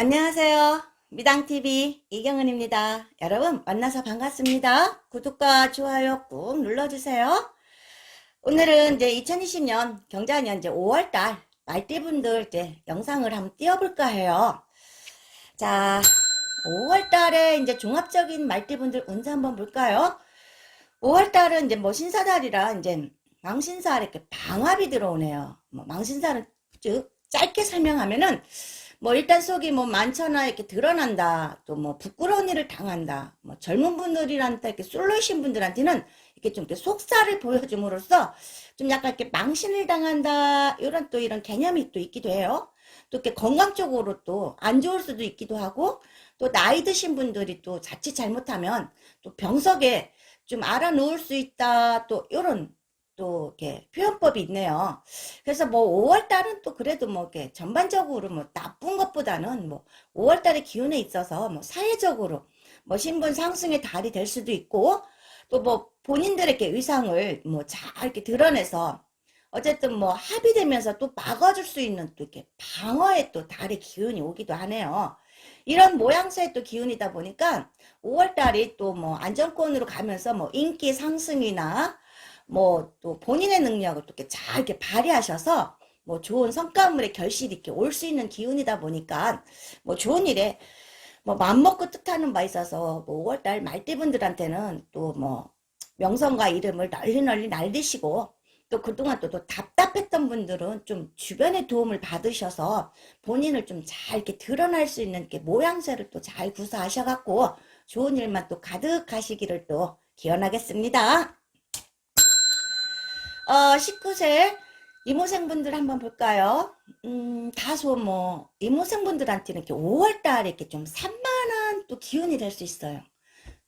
안녕하세요. 미당TV 이경은입니다. 여러분 만나서 반갑습니다. 구독과 좋아요 꾹 눌러주세요. 오늘은 이제 2020년 경자년 이제 5월달 말띠분들 이제 영상을 한번 띄워볼까 해요. 자, 5월달에 이제 종합적인 말띠분들 운세 한번 볼까요? 5월달은 이제 뭐 신사달이라 이제 망신사 이렇게 방합이 들어오네요. 뭐 망신사는 즉 짧게 설명하면은 뭐 일단 속이 뭐 많잖아 이렇게 드러난다 또 뭐 부끄러운 일을 당한다 뭐 젊은 분들이란테 이렇게 솔로이신 분들한테는 이렇게 좀 이렇게 속살을 보여줌으로써 좀 약간 이렇게 망신을 당한다 이런 또 이런 개념이 또 있기도 해요. 또 이렇게 건강 적으로 또 안 좋을 수도 있기도 하고 또 나이 드신 분들이 또 자칫 잘못하면 또 병석에 좀 알아 놓을 수 있다 또 이런 또 이렇게 표현법이 있네요. 그래서 뭐 5월 달은 또 그래도 뭐 이렇게 전반적으로 뭐 나쁜 것보다는 뭐 5월 달의 기운에 있어서 뭐 사회적으로 뭐 신분 상승의 달이 될 수도 있고 또 뭐 본인들에게 의상을 뭐 잘 이렇게 드러내서 어쨌든 뭐 합의되면서 또 막아줄 수 있는 또 이렇게 방어의 또 달의 기운이 오기도 하네요. 이런 모양새의 또 기운이다 보니까 5월 달이 또 뭐 안정권으로 가면서 뭐 인기 상승이나 뭐 또 본인의 능력을 또 이렇게 잘 이렇게 발휘하셔서 뭐 좋은 성과물의 결실이 이렇게 올 수 있는 기운이다 보니까 뭐 좋은 일에 뭐 맘먹고 뜻하는 바 있어서 뭐 5월달 말띠분들한테는 또 뭐 명성과 이름을 널리 널리 날리시고 또 그동안 또, 또 답답했던 분들은 좀 주변의 도움을 받으셔서 본인을 좀 잘 이렇게 드러날 수 있는 이렇게 모양새를 또 잘 구사하셔갖고 좋은 일만 또 가득하시기를 또 기원하겠습니다. 어, 19세 이모생분들 한번 볼까요? 음, 다소 뭐, 이모생분들한테는 이렇게 5월 달에 이렇게 좀 산만한 또 기운이 될 수 있어요.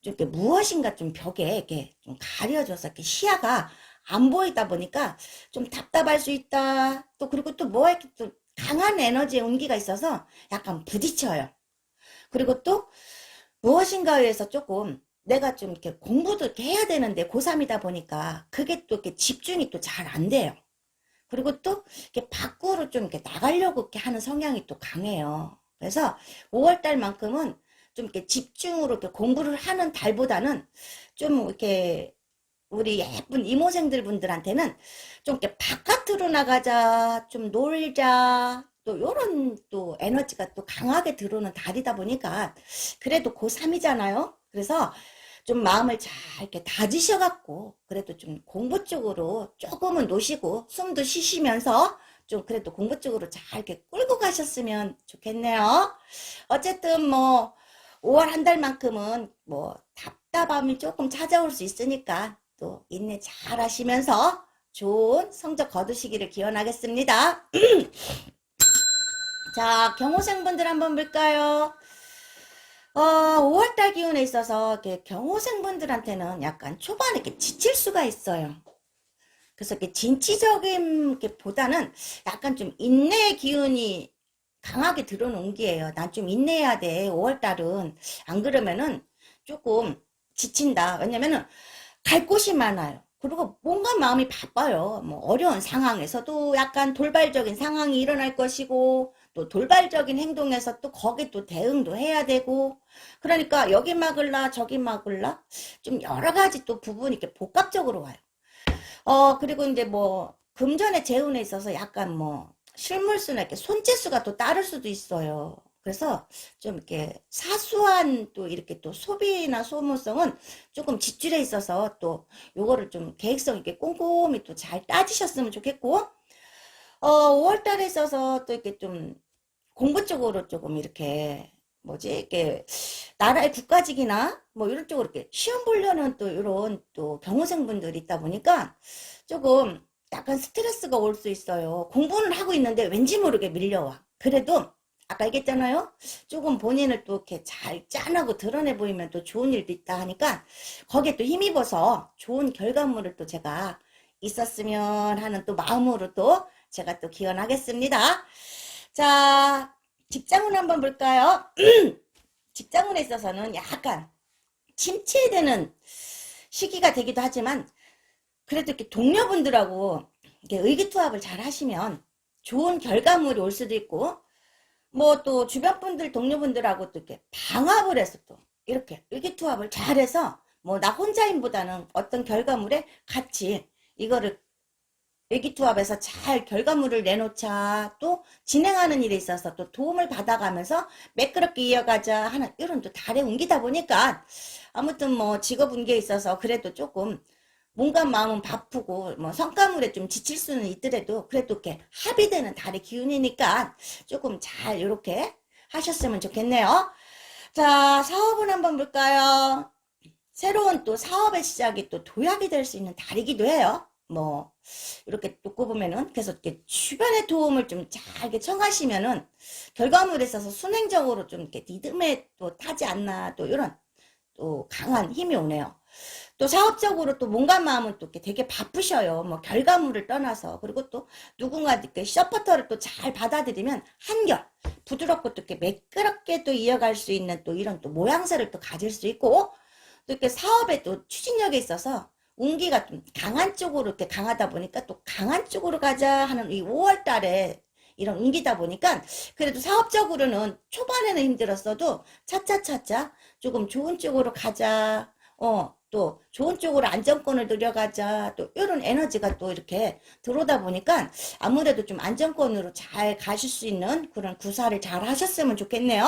좀 이렇게 무엇인가 좀 벽에 이렇게 좀 가려져서 이렇게 시야가 안 보이다 보니까 좀 답답할 수 있다. 또 그리고 또 뭐 이렇게 또 강한 에너지의 온기가 있어서 약간 부딪혀요. 그리고 또 무엇인가에 의해서 조금 내가 좀 이렇게 공부도 이렇게 해야 되는데 고3이다 보니까 그게 또 이렇게 집중이 또 잘 안 돼요. 그리고 또 이렇게 밖으로 좀 이렇게 나가려고 이렇게 하는 성향이 또 강해요. 그래서 5월 달만큼은 좀 이렇게 집중으로 이렇게 공부를 하는 달보다는 좀 이렇게 우리 예쁜 이모생들 분들한테는 좀 이렇게 바깥으로 나가자, 좀 놀자, 또 요런 또 에너지가 또 강하게 들어오는 달이다 보니까 그래도 고3이잖아요. 그래서 좀 마음을 잘 이렇게 다지셔갖고 그래도 좀 공부 쪽으로 조금은 노시고 숨도 쉬시면서 좀 그래도 공부 쪽으로 잘 이렇게 끌고 가셨으면 좋겠네요. 어쨌든 뭐 5월 한 달만큼은 뭐 답답함이 조금 찾아올 수 있으니까 또 인내 잘 하시면서 좋은 성적 거두시기를 기원하겠습니다. 자, 경호생분들 한번 볼까요? 어, 5월달 기운에 있어서 이렇게 경호생분들한테는 약간 초반에 이렇게 지칠 수가 있어요. 그래서 이렇게 진취적인 게 보다는 약간 좀 인내의 기운이 강하게 들어오는 기예요. 난 좀 인내해야 돼. 5월달은. 안 그러면은 조금 지친다. 왜냐면은 갈 곳이 많아요. 그리고 뭔가 마음이 바빠요. 뭐 어려운 상황에서도 약간 돌발적인 상황이 일어날 것이고 또 돌발적인 행동에서 또 거기 또 대응도 해야 되고 그러니까 여기 막을라 저기 막을라 좀 여러 가지 또 부분이 이렇게 복합적으로 와요. 어 그리고 이제 뭐 금전의 재운에 있어서 약간 뭐 실물수나 이렇게 손재수가 또 따를 수도 있어요. 그래서 좀 이렇게 사소한 또 이렇게 또 소비나 소모성은 조금 지출에 있어서 또 요거를 좀 계획성 있게 꼼꼼히 또 잘 따지셨으면 좋겠고 어 5월 달에 있어서 또 이렇게 좀 공부 쪽으로 조금 이렇게 뭐지 이렇게 나라의 국가직이나 뭐 이런 쪽으로 이렇게 시험 보려는 또 이런 또 경호생분들이 있다 보니까 조금 약간 스트레스가 올 수 있어요. 공부는 하고 있는데 왠지 모르게 밀려와. 그래도 아까 얘기했잖아요. 조금 본인을 또 이렇게 잘 짠하고 드러내 보이면 또 좋은 일도 있다 하니까 거기에 또 힘입어서 좋은 결과물을 또 제가 있었으면 하는 또 마음으로 또 제가 또 기원하겠습니다. 자, 직장운 한번 볼까요? 직장운에 있어서는 약간 침체되는 시기가 되기도 하지만 그래도 이렇게 동료분들하고 이렇게 의기투합을 잘 하시면 좋은 결과물이 올 수도 있고 뭐 또 주변 분들, 동료분들하고 또 이렇게 방합을 해서 또 이렇게 의기투합을 잘해서 뭐 나 혼자인보다는 어떤 결과물에 같이 이거를 의기투합해서 잘 결과물을 내놓자 또 진행하는 일에 있어서 또 도움을 받아가면서 매끄럽게 이어가자 하는 이런 또 달에 옮기다 보니까 아무튼 뭐 직업 운계에 있어서 그래도 조금 몸과 마음은 바쁘고 뭐 성과물에 좀 지칠 수는 있더라도 그래도 이렇게 합의되는 달의 기운이니까 조금 잘 이렇게 하셨으면 좋겠네요. 자, 사업은 한번 볼까요? 새로운 또 사업의 시작이 또 도약이 될 수 있는 달이기도 해요. 뭐 이렇게 놓고 보면은 그래서 이렇게 주변의 도움을 좀 잘 청하시면은 결과물에 있어서 순행적으로 좀 이렇게 리듬에 또 타지 않나 또 이런 또 강한 힘이 오네요. 또 사업적으로 또 몸과 마음은 또 이렇게 되게 바쁘셔요. 뭐 결과물을 떠나서 그리고 또 누군가 이렇게 서포터를 또 잘 받아들이면 한결 부드럽고 또 이렇게 매끄럽게 또 이어갈 수 있는 또 이런 또 모양새를 또 가질 수 있고 또 이렇게 사업에 또 추진력에 있어서 운기가 좀 강한 쪽으로 이렇게 강하다 보니까 또 강한 쪽으로 가자 하는 이 5월 달에 이런 운기다 보니까 그래도 사업적으로는 초반에는 힘들었어도 차차차차 조금 좋은 쪽으로 가자. 어, 또 좋은 쪽으로 안정권을 들여가자. 또 이런 에너지가 또 이렇게 들어오다 보니까 아무래도 좀 안정권으로 잘 가실 수 있는 그런 구사를 잘 하셨으면 좋겠네요.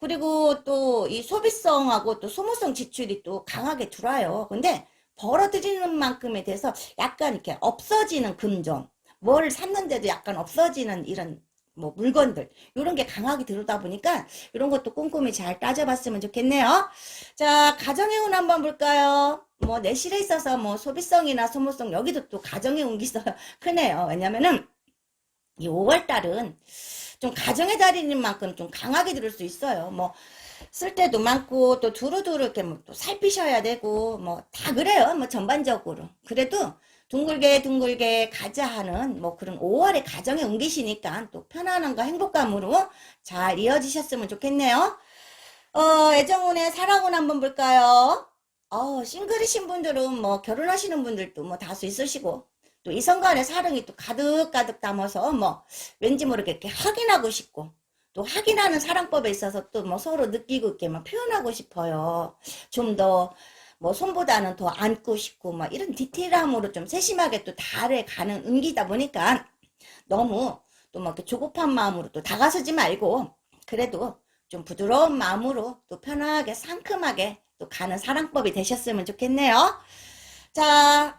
그리고 또 이 소비성하고 또 소모성 지출이 또 강하게 들어와요. 근데 벌어들이는 만큼에 대해서 약간 이렇게 없어지는 금전, 뭘 샀는데도 약간 없어지는 이런 뭐 물건들 이런 게 강하게 들어오다 보니까 이런 것도 꼼꼼히 잘 따져봤으면 좋겠네요. 자 가정의 운 한번 볼까요? 뭐 내실에 있어서 뭐 소비성이나 소모성 여기도 또 가정의 운기 서 크네요. 왜냐면은 이 5월 달은 좀 가정의 달인 만큼 좀 강하게 들을 수 있어요. 뭐 쓸 때도 많고 또 두루두루 이렇게 뭐 또 살피셔야 되고 뭐 다 그래요. 뭐 전반적으로 그래도 둥글게 둥글게 가자 하는 뭐 그런 5월의 가정에 옮기시니까 또 편안함과 행복감으로 잘 이어지셨으면 좋겠네요. 어, 애정운의 사랑운 한번 볼까요? 어, 싱글이신 분들은 뭐 결혼하시는 분들도 뭐 다수 있으시고 또 이성 간의 사랑이 또 가득가득 담아서 뭐 왠지 모르게 이렇게 확인하고 싶고 또 확인하는 사랑법에 있어서 또 뭐 서로 느끼고 있게 막 표현하고 싶어요. 좀 더 뭐 손보다는 더 안고 싶고 막 이런 디테일함으로 좀 세심하게 또 달에 가는 운기다 보니까 너무 또 막 이렇게 조급한 마음으로 또 다가서지 말고 그래도 좀 부드러운 마음으로 또 편하게 상큼하게 또 가는 사랑법이 되셨으면 좋겠네요. 자,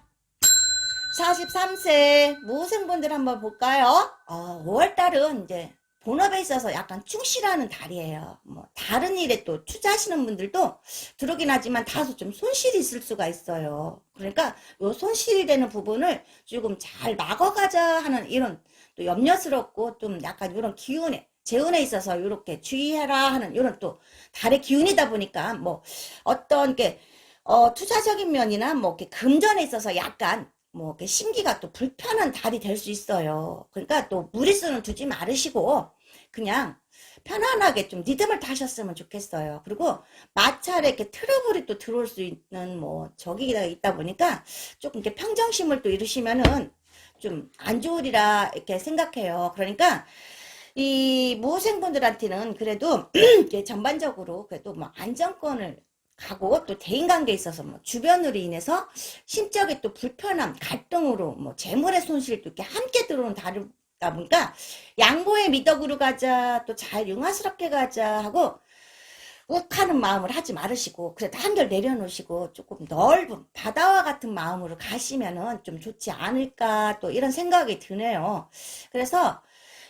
43세 무생분들 한번 볼까요? 어, 5월달은 이제 본업에 있어서 약간 충실하는 달이에요. 뭐 다른 일에 또 투자하시는 분들도 들어오긴 하지만 다소 좀 손실이 있을 수가 있어요. 그러니까 요 손실이 되는 부분을 조금 잘 막아가자 하는 이런 또 염려스럽고 좀 약간 이런 기운에 재운에 있어서 이렇게 주의해라 하는 이런 또 달의 기운이다 보니까 뭐 어떤 게 어, 투자적인 면이나 뭐 이렇게 금전에 있어서 약간 뭐 심기가 또 불편한 달이 될 수 있어요. 그러니까 또 무리수는 두지 말으시고 그냥 편안하게 좀 리듬을 타셨으면 좋겠어요. 그리고 마찰에 이렇게 트러블이 또 들어올 수 있는 뭐 저기가 있다 보니까 조금 이렇게 평정심을 또 잃으시면은 좀 안 좋으리라 이렇게 생각해요. 그러니까 이 무생분들한테는 그래도 전반적으로 그래도 뭐 안정권을 가고 또 대인관계에 있어서 뭐 주변으로 인해서 심적인 또 불편함, 갈등으로 뭐 재물의 손실도 이렇게 함께 들어오는 다르다 보니까 양보의 미덕으로 가자 또 잘 융화스럽게 가자 하고 욱하는 마음을 하지 말으시고 그래도 한결 내려놓으시고 조금 넓은 바다와 같은 마음으로 가시면은 좀 좋지 않을까 또 이런 생각이 드네요. 그래서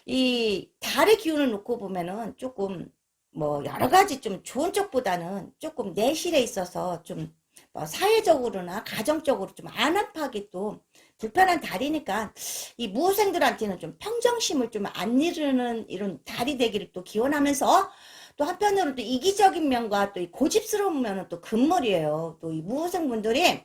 이 달의 기운을 놓고 보면은 조금 뭐 여러 가지 좀 좋은 쪽보다는 조금 내실에 있어서 좀 뭐 사회적으로나 가정적으로 좀 안압하기 또 불편한 달이니까 이 무호생들한테는 좀 평정심을 좀 안 잃는 이런 달이 되기를 또 기원하면서 또 한편으로 또 이기적인 면과 또 이 고집스러운 면은 또 금물이에요. 또 이 무호생 분들이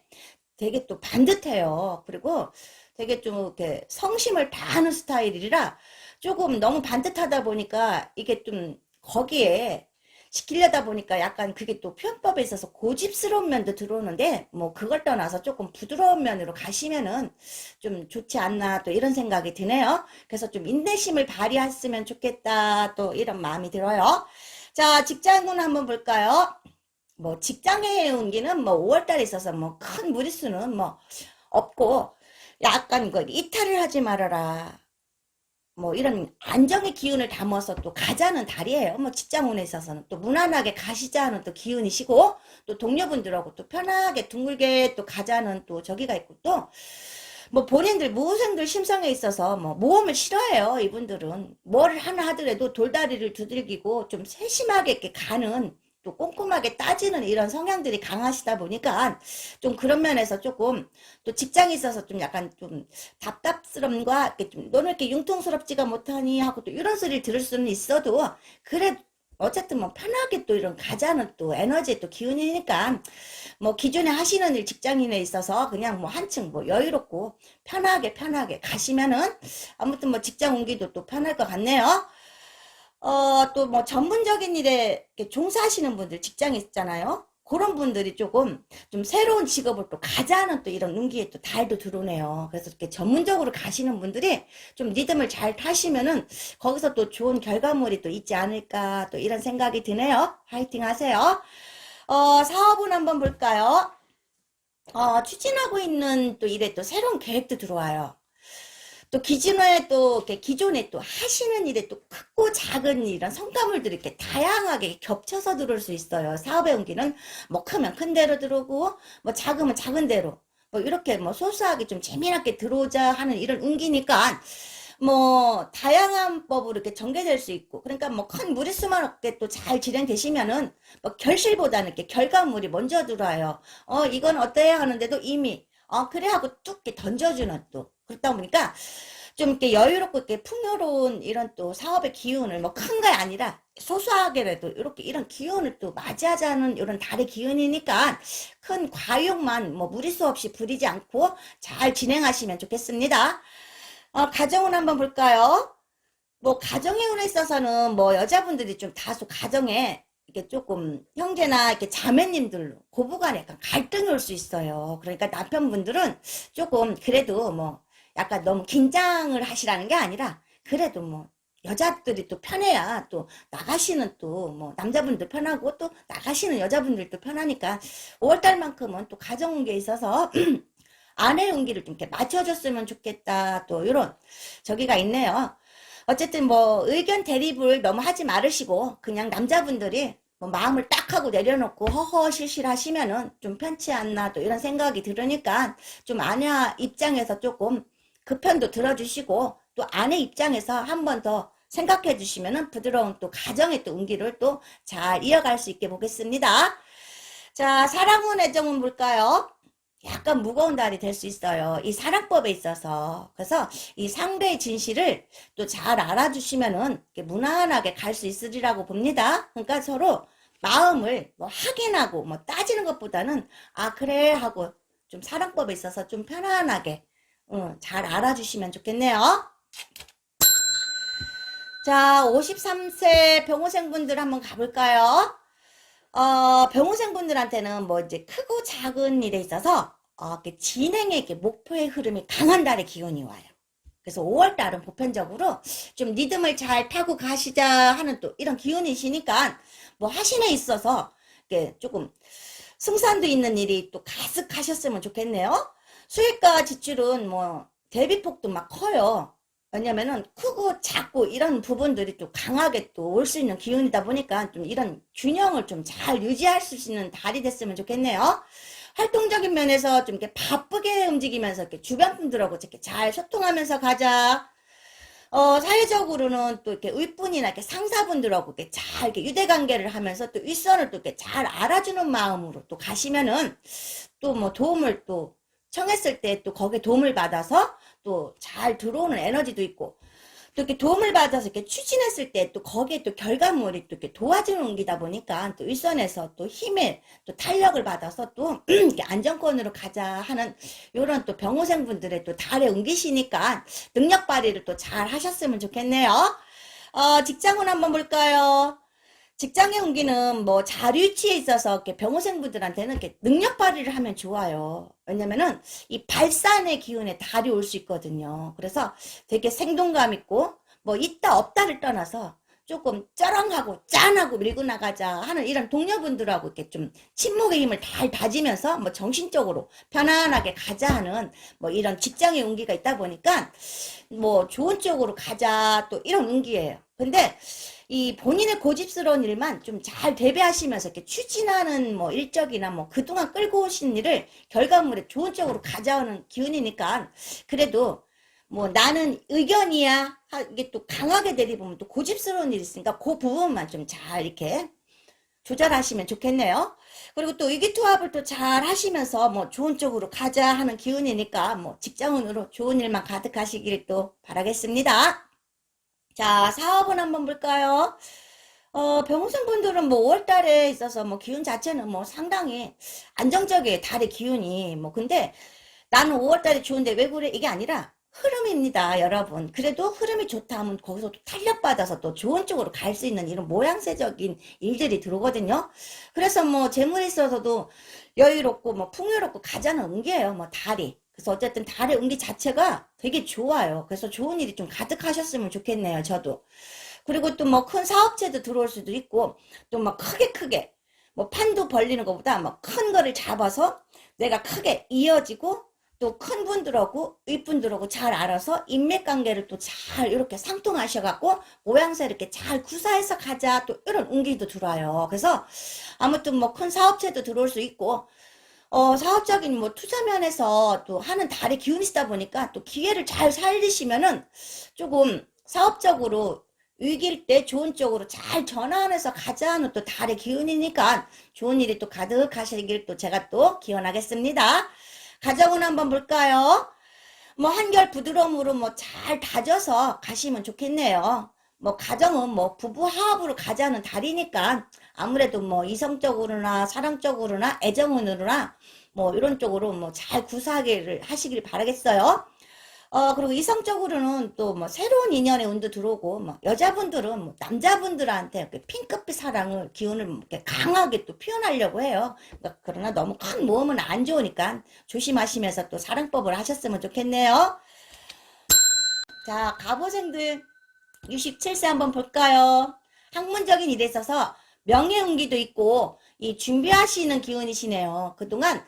되게 또 반듯해요. 그리고 되게 좀 이렇게 성심을 다하는 스타일이라 조금 너무 반듯하다 보니까 이게 좀 거기에 시키려다 보니까 약간 그게 또 표현법에 있어서 고집스러운 면도 들어오는데 뭐 그걸 떠나서 조금 부드러운 면으로 가시면은 좀 좋지 않나 또 이런 생각이 드네요. 그래서 좀 인내심을 발휘했으면 좋겠다 또 이런 마음이 들어요. 자, 직장운 한번 볼까요? 뭐 직장의 운기는 뭐 5월달에 있어서 뭐 큰 무리수는 뭐 없고 약간 이거 이탈을 하지 말아라. 뭐 이런 안정의 기운을 담아서 또 가자는 달이에요. 뭐 직장운에 있어서는 또 무난하게 가시자는 또 기운이시고 또 동료분들하고 또 편하게 둥글게 또 가자는 또 저기가 있고 또 뭐 본인들 모생들 심성에 있어서 뭐 모험을 싫어해요. 이분들은 뭘 하나 하더라도 돌다리를 두들기고 좀 세심하게 이렇게 가는 또 꼼꼼하게 따지는 이런 성향들이 강하시다 보니까 좀 그런 면에서 조금 또 직장에 있어서 좀 약간 좀 이렇게 좀 너는 이렇게 융통스럽지가 못하니 하고 또 이런 소리를 들을 수는 있어도 그래 어쨌든 뭐 편하게 또 이런 가자는 또 에너지 또 기운이니까 뭐 기존에 하시는 일 직장인에 있어서 그냥 뭐 한층 뭐 여유롭고 편하게 편하게 가시면은 아무튼 뭐 직장 옮기도 또 편할 것 같네요. 어, 또 뭐 전문적인 일에 종사하시는 분들 직장에 있잖아요. 그런 분들이 조금 좀 새로운 직업을 또 가자는 또 이런 운기에 또 달도 들어오네요. 그래서 이렇게 전문적으로 가시는 분들이 좀 리듬을 잘 타시면은 거기서 또 좋은 결과물이 또 있지 않을까 또 이런 생각이 드네요. 화이팅 하세요. 어, 사업은 한번 볼까요? 어, 추진하고 있는 또 일에 또 새로운 계획도 들어와요. 또 기존에 또 이렇게 기존에 또 하시는 일에 또 크고 작은 이런 성과물들이 이렇게 다양하게 겹쳐서 들어올 수 있어요. 사업의 운기는 뭐 크면 큰 대로 들어오고 뭐 작으면 작은 대로 뭐 이렇게 뭐 소소하게 좀 재미나게 들어오자 하는 이런 운기니까 뭐 다양한 법으로 이렇게 전개될 수 있고 그러니까 뭐 큰 무리수만 없게 또 잘 진행되시면은 뭐 결실보다는 이렇게 결과물이 먼저 들어와요. 어 이건 어때야 하는데도 이미 어 그래 하고 뚝 이렇게 던져주는 또 그렇다 보니까 좀 이렇게 여유롭고 이렇게 풍요로운 이런 또 사업의 기운을 뭐 큰 게 아니라 소소하게라도 이렇게 이런 기운을 또 맞이하자는 이런 달의 기운이니까 큰 과욕만 뭐 무리수 없이 부리지 않고 잘 진행하시면 좋겠습니다. 어, 가정운 한번 볼까요? 뭐 가정의 운에 있어서는 뭐 여자분들이 좀 다소 가정에 이렇게 조금 형제나 이렇게 자매님들로 고부간에 약간 갈등이 올 수 있어요. 그러니까 남편분들은 조금 그래도 뭐 약간 너무 긴장을 하시라는 게 아니라 그래도 뭐 여자들이 또 편해야 또 나가시는 또 뭐 남자분들 편하고 또 나가시는 여자분들도 편하니까 5월달만큼은 또 가정 운기에 있어서 아내 운기를 좀 이렇게 맞춰줬으면 좋겠다 또 이런 저기가 있네요. 어쨌든 뭐 의견 대립을 너무 하지 말으시고 그냥 남자분들이 뭐 마음을 딱 하고 내려놓고 허허실실 하시면은 좀 편치 않나 또 이런 생각이 들으니까 좀 아내 입장에서 조금 그 편도 들어주시고 또 아내 입장에서 한 번 더 생각해 주시면은 부드러운 또 가정의 또 운기를 또 잘 이어갈 수 있게 보겠습니다. 자, 사랑운 애정은 뭘까요? 약간 무거운 달이 될 수 있어요. 이 사랑법에 있어서. 그래서 이 상대의 진실을 또 잘 알아주시면은 무난하게 갈 수 있으리라고 봅니다. 그러니까 서로 마음을 뭐 확인하고 뭐 따지는 것보다는 아, 그래 하고 좀 사랑법에 있어서 좀 편안하게 어, 잘 알아주시면 좋겠네요. 자, 53세 병호생분들 한번 가볼까요? 어, 병호생분들한테는 뭐 이제 크고 작은 일에 있어서 어, 진행의 목표의 흐름이 강한 달의 기운이 와요. 그래서 5월 달은 보편적으로 좀 리듬을 잘 타고 가시자 하는 또 이런 기운이시니까 뭐 하심에 있어서 이렇게 조금 승산도 있는 일이 또 가득하셨으면 좋겠네요. 수익과 지출은 뭐 대비폭도 막 커요. 왜냐면은 크고 작고 이런 부분들이 또 강하게 또 올 수 있는 기운이다 보니까 좀 이런 균형을 좀 잘 유지할 수 있는 달이 됐으면 좋겠네요. 활동적인 면에서 좀 이렇게 바쁘게 움직이면서 이렇게 주변 분들하고 이렇게 잘 소통하면서 가자. 어, 사회적으로는 또 이렇게 윗분이나 이렇게 상사분들하고 이렇게 잘 이렇게 유대관계를 하면서 또 윗선을 또 이렇게 잘 알아주는 마음으로 또 가시면은 또 뭐 도움을 또 청했을 때 또 거기에 도움을 받아서 또 잘 들어오는 에너지도 있고 또 이렇게 도움을 받아서 이렇게 추진했을 때 또 거기에 또 결과물이 또 이렇게 도와주는 운기다 보니까 또 윗선에서 또 힘에 또 탄력을 받아서 또 이렇게 안정권으로 가자 하는 요런 또 병호생 분들의 또 달의 운기시니까 능력 발휘를 또 잘 하셨으면 좋겠네요. 어, 직장운 한번 볼까요? 직장의 운기는 뭐 자류치에 있어서 이렇게 병호생분들한테는 이렇게 능력 발휘를 하면 좋아요. 왜냐면은 이 발산의 기운에 달이 올 수 있거든요. 그래서 되게 생동감 있고 뭐 있다 없다를 떠나서 조금 쩌렁하고 짠하고 밀고 나가자 하는 이런 동료분들하고 이렇게 좀 침묵의 힘을 잘 다지면서 뭐 정신적으로 편안하게 가자 하는 뭐 이런 직장의 운기가 있다 보니까 뭐 좋은 쪽으로 가자 또 이런 운기예요. 근데 이 본인의 고집스러운 일만 좀 잘 대비하시면서 이렇게 추진하는 뭐 일적이나 뭐 그동안 끌고 오신 일을 결과물에 좋은 쪽으로 가져오는 기운이니까 그래도 뭐 나는 의견이야 하- 이게 또 강하게 대리보면 또 고집스러운 일이 있으니까 그 부분만 좀 잘 이렇게 조절하시면 좋겠네요. 그리고 또 의기투합을 또 잘 하시면서 뭐 좋은 쪽으로 가자 하는 기운이니까 뭐 직장운으로 좋은 일만 가득하시길 또 바라겠습니다. 자, 사업은 한번 볼까요? 어, 병우생 분들은 뭐 5월 달에 있어서 뭐 기운 자체는 뭐 상당히 안정적이에요. 달의 기운이. 뭐 근데 나는 5월 달에 좋은데 왜 그래? 이게 아니라 흐름입니다, 여러분. 그래도 흐름이 좋다 하면 거기서 또 탄력받아서 또 좋은 쪽으로 갈 수 있는 이런 모양새적인 일들이 들어오거든요. 그래서 뭐 재물에 있어서도 여유롭고 뭐 풍요롭고 가자는 운기예요, 뭐 달이. 그래서 어쨌든 달의 운기 자체가 되게 좋아요. 그래서 좋은 일이 좀 가득하셨으면 좋겠네요, 저도. 그리고 또 뭐 큰 사업체도 들어올 수도 있고, 또 막 크게 크게, 뭐 판도 벌리는 것보다 뭐 큰 거를 잡아서 내가 크게 이어지고, 또 큰 분들하고 윗분들하고 잘 알아서 인맥 관계를 또 잘 이렇게 상통하셔갖고 모양새 이렇게 잘 구사해서 가자 또 이런 운기도 들어와요. 그래서 아무튼 뭐 큰 사업체도 들어올 수 있고 어 사업적인 뭐 투자 면에서 또 하는 달의 기운이시다 보니까 또 기회를 잘 살리시면은 조금 사업적으로 위기일 때 좋은 쪽으로 잘 전환해서 가자는 또 달의 기운이니까 좋은 일이 또 가득하시길 또 제가 또 기원하겠습니다. 가정은 한번 볼까요? 뭐 한결 부드러움으로 뭐 잘 다져서 가시면 좋겠네요. 뭐 가정은 뭐 부부 화합으로 가자는 달이니까 아무래도 뭐 이성적으로나 사랑적으로나 애정운으로나 뭐 이런 쪽으로 뭐 잘 구사하기를 하시길 바라겠어요. 어, 그리고 이성적으로는 또 뭐 새로운 인연의 운도 들어오고, 뭐 여자분들은 뭐 남자분들한테 이렇게 핑크빛 사랑을, 기운을 뭐 이렇게 강하게 또 표현하려고 해요. 그러니까 그러나 너무 큰 모험은 안 좋으니까 조심하시면서 또 사랑법을 하셨으면 좋겠네요. 자, 갑오생들 67세 한번 볼까요? 학문적인 일에 있어서 명예운기도 있고, 이 준비하시는 기운이시네요. 그동안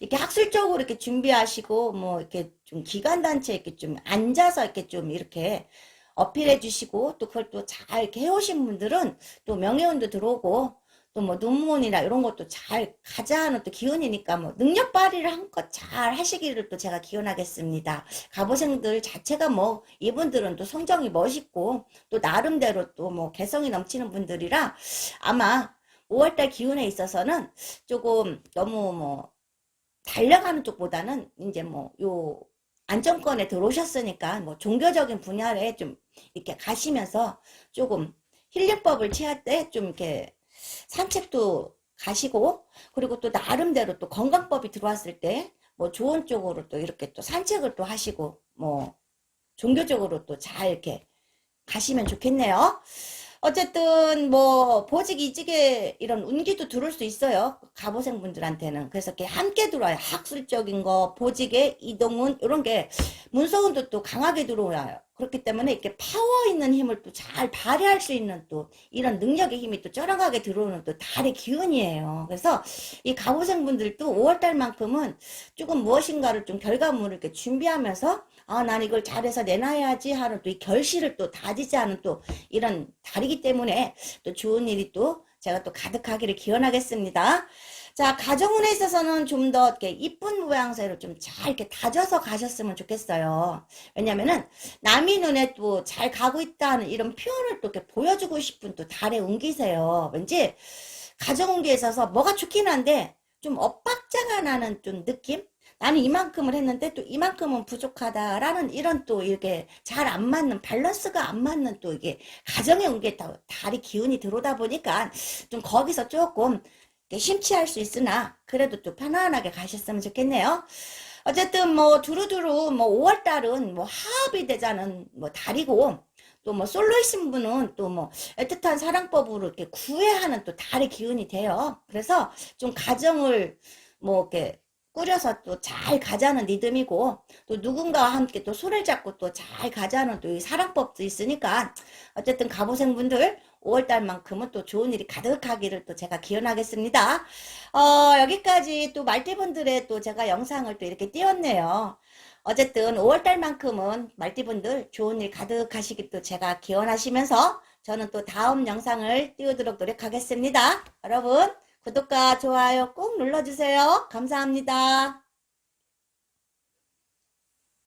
이렇게 학술적으로 이렇게 준비하시고, 뭐, 이렇게 좀 기관단체 이렇게 좀 앉아서 이렇게 좀 이렇게 어필해 주시고, 또 그걸 또 잘 이렇게 해오신 분들은 또 명예운도 들어오고, 또 뭐 논문이나 이런 것도 잘 가자 하는 또 기운이니까 뭐 능력 발휘를 한껏 잘 하시기를 또 제가 기원하겠습니다. 갑오생들 자체가 뭐 이분들은 또 성정이 멋있고 또 나름대로 또 뭐 개성이 넘치는 분들이라 아마 5월달 기운에 있어서는 조금 너무 뭐 달려가는 쪽보다는 이제 뭐 요 안정권에 들어오셨으니까 뭐 종교적인 분야에 좀 이렇게 가시면서 조금 힐링법을 취할 때 좀 이렇게 산책도 가시고 그리고 또 나름대로 또 건강법이 들어왔을 때 뭐 좋은 쪽으로 또 이렇게 또 산책을 또 하시고 뭐 종교적으로 또 잘 이렇게 가시면 좋겠네요. 어쨌든 뭐 보직 이직에 이런 운기도 들어올 수 있어요. 갑오생 분들한테는. 그래서 이렇게 함께 들어와요. 학술적인 거, 보직의 이동운 이런 게 문서운도 또 강하게 들어와요. 그렇기 때문에 이렇게 파워 있는 힘을 또 잘 발휘할 수 있는 또 이런 능력의 힘이 또 쩌렁하게 들어오는 또 달의 기운이에요. 그래서 이 갑오생 분들도 5월달만큼은 조금 무엇인가를 좀 결과물을 이렇게 준비하면서 아, 난 이걸 잘해서 내놔야지 하는 또 이 결실을 또 다지지 않은 또 이런 달이기 때문에 또 좋은 일이 또 제가 또 가득하기를 기원하겠습니다. 자, 가정운에 있어서는 좀 더 이렇게 이쁜 모양새로 좀 잘 이렇게 다져서 가셨으면 좋겠어요. 왜냐면은 남이 눈에 또 잘 가고 있다는 이런 표현을 또 이렇게 보여주고 싶은 또 달의 운기세요. 왠지 가정운기에 있어서 뭐가 좋긴 한데 좀 엇박자가 나는 좀 느낌? 나는 이만큼을 했는데 또 이만큼은 부족하다라는 이런 또 이렇게 잘 안 맞는 밸런스가 안 맞는 또 이게 가정의 운기에 다- 달이 기운이 들어오다 보니까 좀 거기서 조금 심취할 수 있으나 그래도 또 편안하게 가셨으면 좋겠네요. 어쨌든 뭐 두루두루 뭐 5월 달은 뭐 하합이 되자는 뭐 달이고 또 뭐 솔로이신 분은 또 뭐 애틋한 사랑법으로 이렇게 구애하는 또 달의 기운이 돼요. 그래서 좀 가정을 뭐 이렇게 꾸려서 또 잘 가자는 리듬이고 또 누군가와 함께 또 손을 잡고 또 잘 가자는 또 이 사랑법도 있으니까 어쨌든 가보생 분들 5월달만큼은 또 좋은 일이 가득하기를 또 제가 기원하겠습니다. 어, 여기까지 또 말띠분들의 또 제가 영상을 또 이렇게 띄웠네요. 어쨌든 5월달만큼은 말띠분들 좋은 일 가득하시길 또 제가 기원하시면서 저는 또 다음 영상을 띄우도록 노력하겠습니다. 여러분 구독과 좋아요 꼭 눌러주세요. 감사합니다.